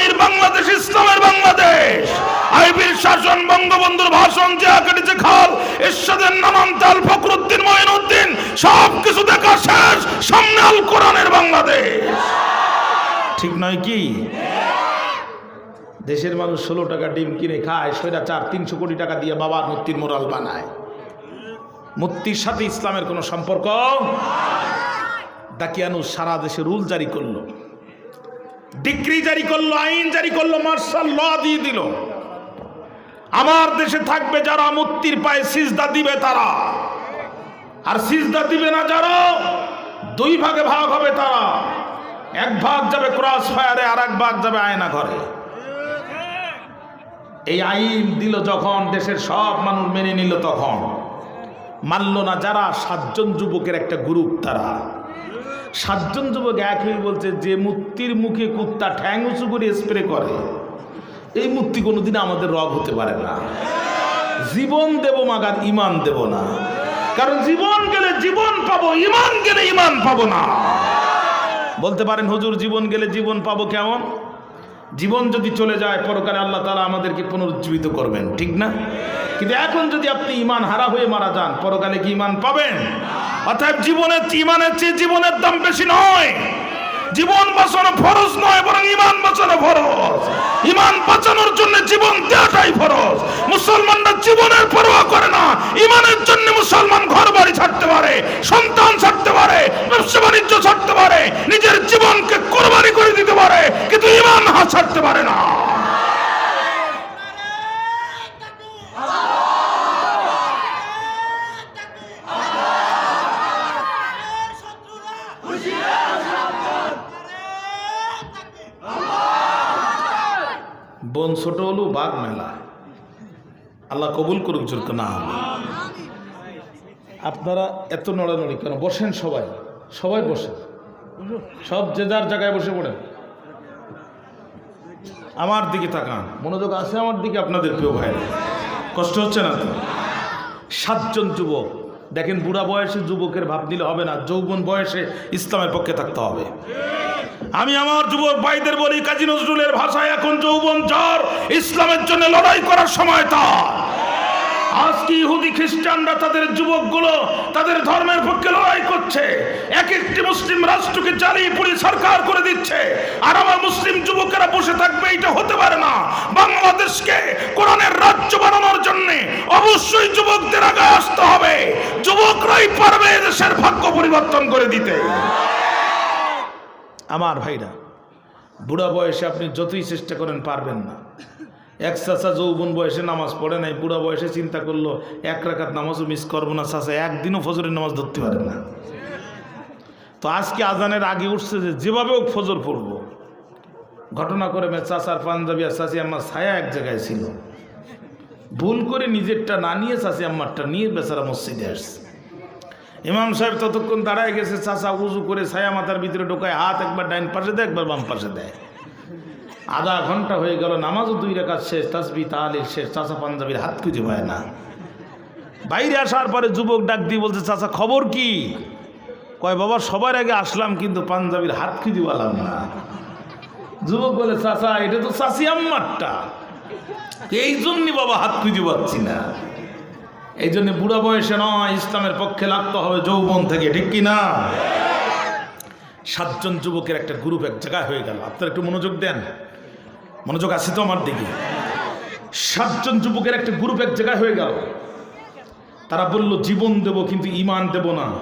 আগামীর বাংলাদেশ, ইসলামের বাংলাদেশ। আইবির শাসন বঙ্গবন্ধুর ভাষণ যে কেটেছে খাল, এরশাদের নানান তাল ফখরুদ্দিন, মঈনুদ্দিন সব কিছু দেখা শেষ, সামনে আল কোরআনের বাংলাদেশ। ঠিক নয় কি? দেশের মানুষ ষোলো টাকা ডিম কিনে খায় সেটা চার তিনশো কোটি টাকা দিয়ে বাবার মূর্তির মোরাল বানায়। মূর্তির সাথে ইসলামের কোনো সম্পর্ক? দাকিয়ানুস সারা দেশে রুল জারি করল। ডিগ্রি জারি করল, আইন জারি করল, মার্শাল ল দিয়ে দিল। আমার দেশে থাকবে যারা মুক্তির পায়ে সিজদা দিবে তারা। আর সিজদা দিবে না যারা, দুই ভাগে ভাগ হবে তারা। এক ভাগ যাবে ক্রস ফায়ারে, আর এক ভাগ যাবে আয়না ঘরে। এই আইন দিল যখন, দেশের সব মানুষ মেনে নিল তখন। মানল না যারা সাতজন যুবকের একটা গ্রুপ তারা। সাতজন যুবক এক হয়ে বলছে, যে মূর্তির মুখে কুত্তা ঠ্যাং উঁচু করে স্প্রে করে, এই মূর্তি কোনোদিন আমাদের রব হতে পারে না। জীবন দেব মাগার ইমান দেব না। কারণ জীবন গেলে জীবন পাবো, ইমান গেলে ইমান পাবো না। বলতে পারেন, হজুর, জীবন গেলে জীবন পাবো কেমন? জীবন যদি চলে যায়, পরকালে আল্লাহ তালা আমাদেরকে পুনরুজ্জীবিত করবেন, ঠিক না? কিন্তু এখন যদি আপনি ইমান হারা হয়ে মারা যান, পরকালে কি ইমান পাবেন? অর্থাৎ জীবনের ইমানের চেয়ে জীবনের দাম বেশি নয়। জীবন বাঁচানো ফরজ নয়, বরং ইমান বাঁচানো ফরজ। ইমান বাঁচানোর জন্য জীবন দেওয়াটাই ফরজ মুসলমানরা জীবনের পরোয়া করে না ইমানের জন্য মুসলমান ঘর বাড়ি ছাড়তে পারে সন্তান ছাড়তে পারে ব্যবসা বাণিজ্য ছাড়তে পারে নিজের জীবনকে কোরবানি করে দিতে পারে কিন্তু ইমান হা ছাড়তে পারে না বোন ছোট হলু বাঘ মেলা। আল্লাহ কবুল করুক জোর না আপনারা এত নড়ানড়ি কেন? বসেন সবাই। সবাই বসেন। সব যে যার জায়গায় বসে পড়েন। আমার দিকে তাকান। মনোযোগ আছে আমার দিকে, আপনাদের প্রিয় ভাই কষ্ট হচ্ছে না তো? সাতজন যুবক দেখেন বুড়া বয়সে যুবকের ভাব নিলে হবে না, যৌবন বয়সে ইসলামের পক্ষে থাকতে হবে। আমি আমার যুবক ভাইদের বলি, কাজী নজরুলের ভাষায় এখন যৌবন জ্বর, ইসলামের জন্য লড়াই করার সময় তা। আজকে ইহুদি খ্রিস্টানরা তাদের যুবকগুলো তাদের ধর্মের পক্ষে লড়াই করছে? এক একটি মুসলিম রাষ্ট্রকে জ্বালিয়ে পুড়ি সরকার করে দিচ্ছে। আর আমার মুসলিম যুবকেরা বসে থাকবে, এটা হতে পারে না। বাংলাদেশকে কোরআনের রাজ্য বানানোর জন্য অবশ্যই যুবকদের আগে আসতে হবে। যুবকরাই পারবে দেশের ভাগ্য পরিবর্তন করে দিতে। আমার ভাইরা, বুড়া বয়সে আপনি যতই চেষ্টা করেন পারবেন না। এক চাচা যৌবন বয়সে নামাজ পড়ে নাই, বুড়া বয়সে চিন্তা করল, এক রাখাত নামাজও মিস করব না চাচা, একদিনও ফজরের নামাজ ধরতে পারে না। তো আজকে আজানের আগে উঠছে যে যেভাবে হোক ফজর পড়ব। ঘটনা করে মে চাচার পাঞ্জাবি আর চাচি আমার ছায়া এক জায়গায় ছিল। ভুল করে নিজেরটা না নিয়ে চাচি আম্মারটা নিয়ে বেচারা মসজিদে আসছে। ইমাম সাহেব ততক্ষণ দাঁড়ায় গেছে, চাচা উজু করে ছায়া মাথার ভিতরে ঢোকায়, হাত একবার ডাইন পাশে দেয়, একবার বাম পাশে দেয়। আধা ঘণ্টা হয়ে গেল, নামাজও দুই রেখাত শেষ তাসবি তাহালির শেষ, চাচা পাঞ্জাবির হাত খুঁজে পায় না। বাইরে আসার পরে যুবক ডাক দিয়ে বলছে, চাচা, খবর কি? কয়, বাবা, সবার আগে আসলাম, কিন্তু পাঞ্জাবির হাত খুঁজে পেলাম না। যুবক বলে, চাচা, এটা তো চাচি আম্মারটা। এই জন্যই বাবা হাত খুঁজে পাচ্ছি না। এই জন্য বুড়া বয়সে নয়, ইসলামের পক্ষে লাগতে হবে যৌবন থেকে, ঠিক কি না? সাতজন যুবকের একটা গ্রুপ এক জায়গায় হয়ে গেল। আপনারা একটু মনোযোগ দেন। মনোযোগ আছে তো আমার দিকে? সাতজন যুবকের একটা গ্রুপ এক জায়গায় হয়ে গেল। তারা বলল, জীবন দেব কিন্তু ইমান দেব না।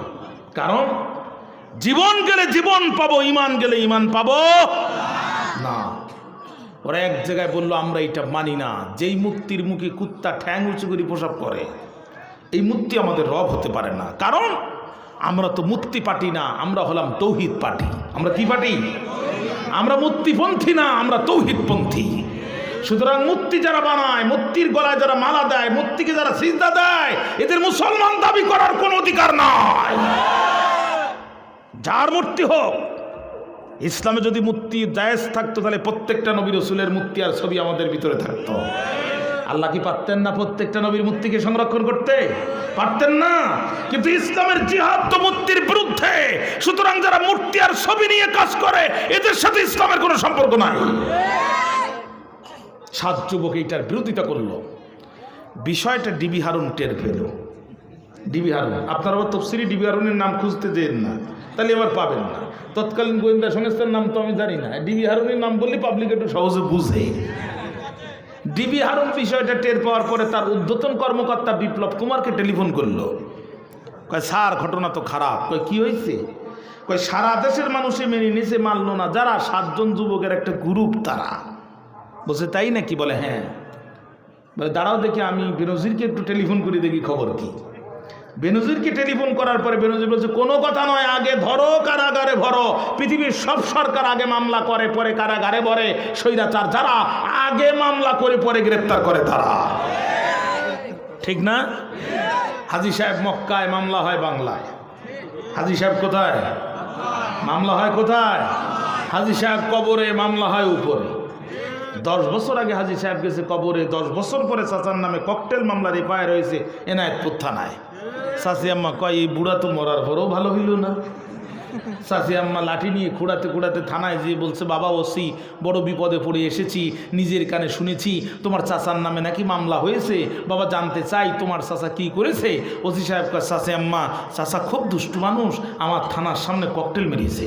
কারণ, জীবন গেলে জীবন পাবো, ইমান গেলে ইমান পাবো না। ওরা এক জায়গায় বলল, আমরা এটা মানি না। যেই মুক্তির মুখে কুত্তা ঠ্যাং উঁচু করে প্রসাব করে এই মূর্তি আমাদের রব হতে পারে না। কারণ আমরা তো মূর্তি পার্টি না, আমরা হলাম তৌহিদ পার্টি আমরা কি পার্টি আমরা মূর্তিপন্থী না, আমরা তৌহিদপন্থী। সুতরাং মূর্তি যারা বানায় মূর্তির গলায় যারা মালা দেয় মূর্তিকে যারা সিজদা দেয়, এদের মুসলমান দাবি করার কোনো অধিকার নাই। যার মূর্তি হোক, ইসলামে যদি মূর্তি জায়েজ থাকতো, তাহলে প্রত্যেকটা নবী রসুলের মূর্তি আর ছবি আমাদের ভিতরে থাকতো। আল্লাহ কি পারতেন না প্রত্যেকটা নবীর মূর্তিকে সংরক্ষণ করতে? পারতেন না। কিন্তু ইসলামের জিহাদ তো মূর্তির বিরুদ্ধে। সুতরাং যারা মূর্তি আর ছবি নিয়ে কাজ করে, এদের সাথে ইসলামের কোনো সম্পর্ক নাই। সাত যুবক এইটার বিরোধিতা করল। বিষয়টা ডিবি হারুন টের পেল। ডিবি হারুন, আপনার আবার তফসিরি ডিবি হারুনের নাম খুঁজতে যেন না। তাহলে এবার পাবেন না। তৎকালীন গোয়েন্দা সংস্থার নাম তো আমি জানি না। ডিবি হারুনের নাম বললে পাবলিক একটু সহজে বুঝে। ডিবি হারুন বিষয়টা টের পাওয়ার পরে তার উদ্বোধন কর্মকর্তা বিপ্লব কুমারকে টেলিফোন করল। কয়, স্যার, ঘটনা তো খারাপ। কয়, কী হয়েছে কয়, সারা দেশের মানুষে মেনে নিছে মানলো না। যারা সাতজন যুবকের একটা গ্রুপ, তারা। বসে তাই না কি বলে হ্যাঁ। বলে, দাঁড়াও দেখি, আমি বিরোজিরকে একটু টেলিফোন করে, দেখি খবর কি। বেনজিরকে টেলিফোন করার পরে বেনজির বলছে, কোনো কথা নয়, আগে ধরো কারাগারে ভরো। পৃথিবীর সব সরকার আগে মামলা করে, পরে কারাগারে ভরে। স্বৈরাচার যারা আগে মামলা করে, পরে গ্রেপ্তার করে তারা। ঠিক না? হাজি সাহেব মক্কায় মামলা হয় বাংলায়। হাজি সাহেব কোথায়? মামলা হয় কোথায়? হাজি সাহেব কবরে, মামলা হয় উপরে। দশ বছর আগে হাজি সাহেব গেছে কবরে, দশ বছর পরে চাচার নামে ককটেল মামলা রেপায় রয়েছে এনায়তপুর থানায়। চাচি আম্মা কয়, এই বুড়া তো মরার পরেও ভালো হইল না। চাচি আম্মা লাঠি নিয়ে খুঁড়াতে খুঁড়াতে থানায় যেয়ে বলছে, বাবা, ওসি, বড় বিপদে পড়ে এসেছি, নিজের কানে শুনেছি, তোমার চাচার নামে নাকি মামলা হয়েছে। বাবা, জানতে চাই তোমার চাচা কি করেছে? ওসি সাহেব চাচি আম্মা, চাচা খুব দুষ্টু মানুষ, আমার থানার সামনে ককটেল মেরেছে।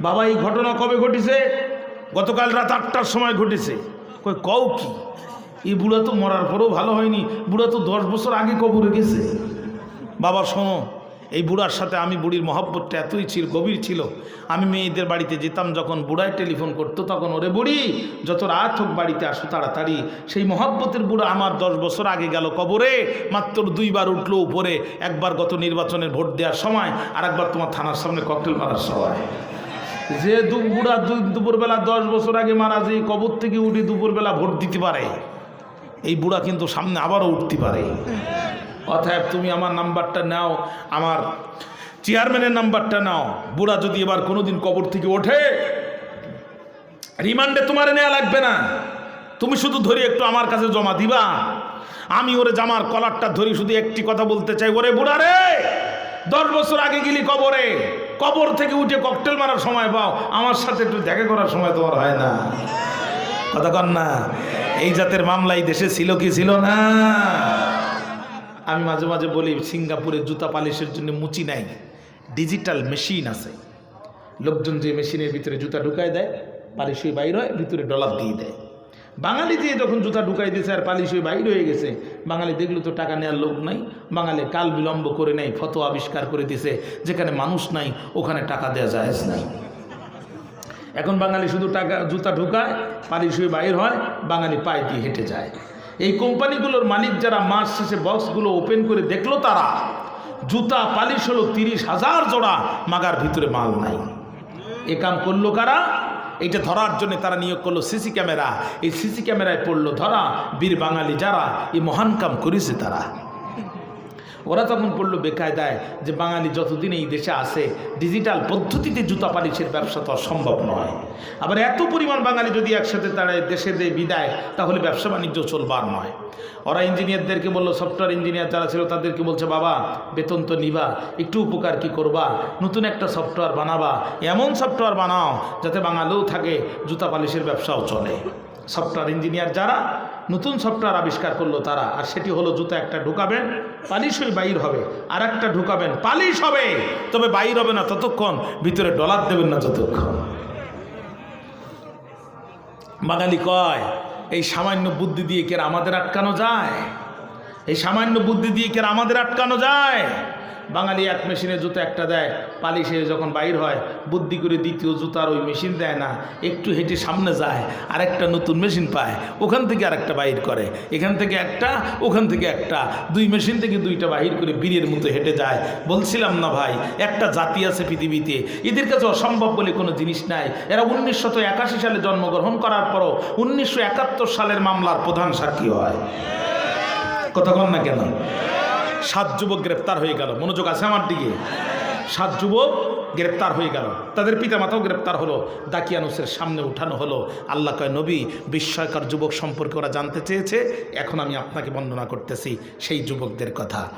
বাবা, এই ঘটনা কবে ঘটেছে? গতকাল রাত আটটার সময় ঘটেছে। কই কও কি? এই বুড়া তো মরার পরেও ভালো হয়নি, বুড়া তো দশ বছর আগে কবরে গেছে। বাবা, শোনো, এই বুড়ার সাথে আমি বুড়ির মহব্বতটা এতই ছিল, গভীর ছিল। আমি মেয়েদের বাড়িতে যেতাম, যখন বুড়ায় টেলিফোন করতো, তখন ওরে বুড়ি, যত রাত হোক বাড়িতে আসো তাড়াতাড়ি। সেই মহব্বতের বুড়া আমার দশ বছর আগে গেল কবরে, মাত্র দুইবার উঠল উপরে, একবার গত নির্বাচনের ভোট দেওয়ার সময়, আর একবার তোমার থানার সামনে ককটেল মারার সময়। যে দু, বুড়া দুপুরবেলা দশ বছর আগে মারা, যে কবর থেকে উঠে দুপুরবেলা ভোট দিতে পারে, এই বুড়া কিন্তু সামনে আবারও উঠতে পারে। অতএব তুমি আমার নাম্বারটা নাও, আমার চেয়ারম্যানের নাম্বারটা নাও। বুড়া যদি এবার কোনোদিন কবর থেকে ওঠে, রিমান্ডে তোমার নেওয়া লাগবে না। তুমি শুধু ধরি একটু আমার কাছে জমা দিবা। আমি ওরে জামার কলারটা ধরি শুধু একটি কথা বলতে চাই, ওরে বুড়া রে! দশ বছর আগে গেলি কবরে, কবর থেকে উঠে ককটেল মারার সময় পাও। আমার সাথে একটু দেখা করার সময় তোমার হয় না। কথা কন না, এই জাতের মামলা এই দেশে ছিল কি ছিল না? আমি মাঝে মাঝে বলি, সিঙ্গাপুরে জুতা পালিশের জন্য মুচি নাই, ডিজিটাল মেশিন আছে। লোকজন যে মেশিনের ভিতরে জুতা ঢুকায় দেয়, পালিশ হয়ে বাইর হয়, ভিতরে ডলার দিয়ে দেয়। বাঙালি দিয়ে যখন জুতা ঢুকাই দিয়েছে আর পালিশ হয়ে বাইর হয়ে গেছে, বাঙালি দেখল তো টাকা নেওয়ার লোক নাই, বাঙালি কাল বিলম্ব করে নেয় ফটো আবিষ্কার করে দিছে যেখানে মানুষ নাই, ওখানে টাকা দেওয়া যায় নাই। এখন বাঙালি শুধু টাকা, জুতা ঢুকায়, পালিশ হয়ে বাইর হয়, বাঙালি পায়ে দিয়ে হেঁটে যায়। এই কোম্পানিগুলোর মালিক যারা মাস শেষে বক্সগুলো ওপেন করে দেখল তারা, জুতা পালিশ হলো তিরিশ হাজার জোড়া, মাগার ভিতরে মাল নাই। এ কাম করল কারা? এটা ধরার জন্য তারা নিয়োগ করল সিসি ক্যামেরা। এই সিসি ক্যামেরায় পড়ল ধরা, বীর বাঙালি যারা, এই মহান কাম করেছে তারা। ওরা তখন পড়ল বেকায়দায় যে বাঙালি যতদিন এই দেশে আসে ডিজিটাল পদ্ধতিতে জুতা পালিশের ব্যবসা তো সম্ভব নয়। আবার এত পরিমাণ বাঙালি যদি একসাথে তারা দেশে দেয় বিদায়, তাহলে ব্যবসা বাণিজ্য চলবার নয়। ওরা ইঞ্জিনিয়ারদেরকে বলল সফটওয়্যার ইঞ্জিনিয়ার যারা ছিল, তাদেরকে বলছে, বাবা, বেতন তো নিবা, একটু উপকার কি করবা? নতুন একটা সফটওয়্যার বানাবা, এমন সফটওয়্যার বানাও, যাতে বাঙালিও থাকে, জুতা পালিশের ব্যবসাও চলে। সফটওয়্যার ইঞ্জিনিয়ার যারা নতুন সফটওয়্যার আবিষ্কার করল তারা। আর সেটি হলো জুতা একটা ঢুকাবেন, পালিশ হয়ে বাইর হবে। আর একটা ঢুকাবেন, পালিশ হবে। তবে বাইর হবে না ততক্ষণ, ভিতরে ডলার দেবেন না ততক্ষণ বাঙালি কয়, এই সামান্য বুদ্ধি দিয়ে কে আমাদের আটকানো যায়? এই সামান্য বুদ্ধি দিয়ে কে আমাদের আটকানো যায়? বাঙালি এক মেশিনে জুতো একটা দেয়, পালিশে যখন বাইর হয়, বুদ্ধি করে দ্বিতীয় জুতার ওই মেশিন দেয় না, একটু হেঁটে সামনে যায় আর একটা নতুন মেশিন পায়, ওখান থেকে আর একটা বাইর করে, এখান থেকে একটা, ওখান থেকে একটা, দুই মেশিন থেকে দুইটা বাহির করে বীরের মতো হেঁটে যায়। বলছিলাম না ভাই, একটা জাতি আছে পৃথিবীতে, এদের কাছে অসম্ভব বলে কোনো জিনিস নাই। এরা উনিশশো একাশি সালে জন্মগ্রহণ করার পরও উনিশশো একাত্তর সালের মামলার প্রধান সাক্ষী হয়। কতক্ষণ না কেন? সাত যুবক গ্রেপ্তার হয়ে গেল। মনোযোগ আছে আমার দিকে? সাত যুবক গ্রেপ্তার হয়ে গেল। তাদের পিতামাতাও গ্রেপ্তার হলো। দাকিয়ানুসের সামনে উঠানো হলো। আল্লাহ কয়, নবী, বিস্ময়কর যুবক সম্পর্কে ওরা জানতে চেয়েছে। এখন আমি আপনাকে বর্ণনা করতেছি। সেই যুবকদের কথা।